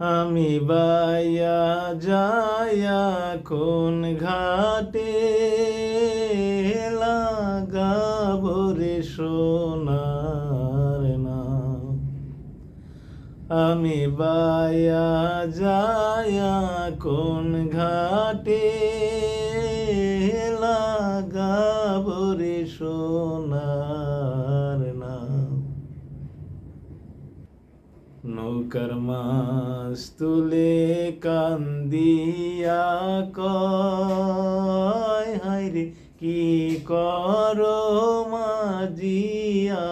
আমি বাইয়া যায়া কোন ঘাটে লাগাবো রে সোনার নাম? আমি বায়া যায়া কোন ঘাটে লাগাবো রে সোনার নৌকার মাছ কান্দিয়া কয়, হায়রে, কি করো মাজিয়া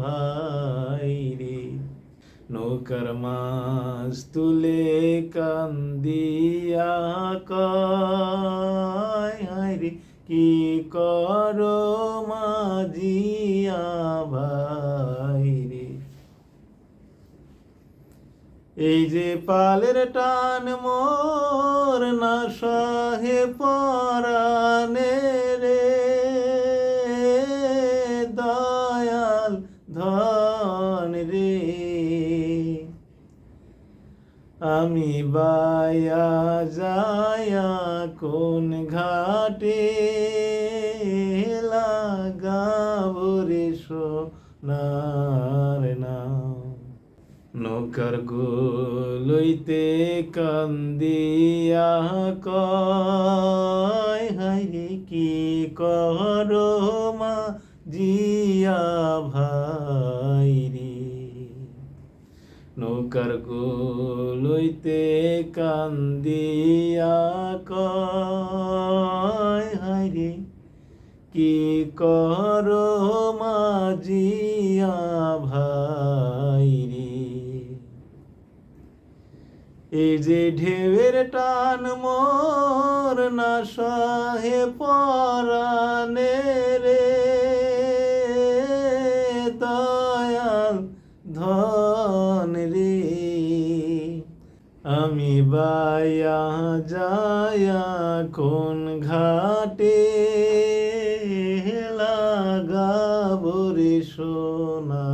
ভাই রে নৌকার মাছ তুলে কান্দিয়া কয়, হায়রে, কি করো মাজিয়া ভাই রে এই যে পালের টান মোর না সহে পরানে রে। দয়াল ধন রে। আমি বায়া যায়া কোন ঘাটে লাগাবো রে সোনার নাম। নৌকার লইতে কান্দিয়া কয় হাইরে কি করো মা জিয়া ভাই রে? নৌকার লইতে কান্দিয়া কয় হাইরে কি করো মাজিয়া ভাই এই যে ঢেউয়ের টান মোর না সহে পরানে রে, দয়াল ধন রে। আমি বায়া যায়া কোন ঘাটে লাগাবো রে সোনা।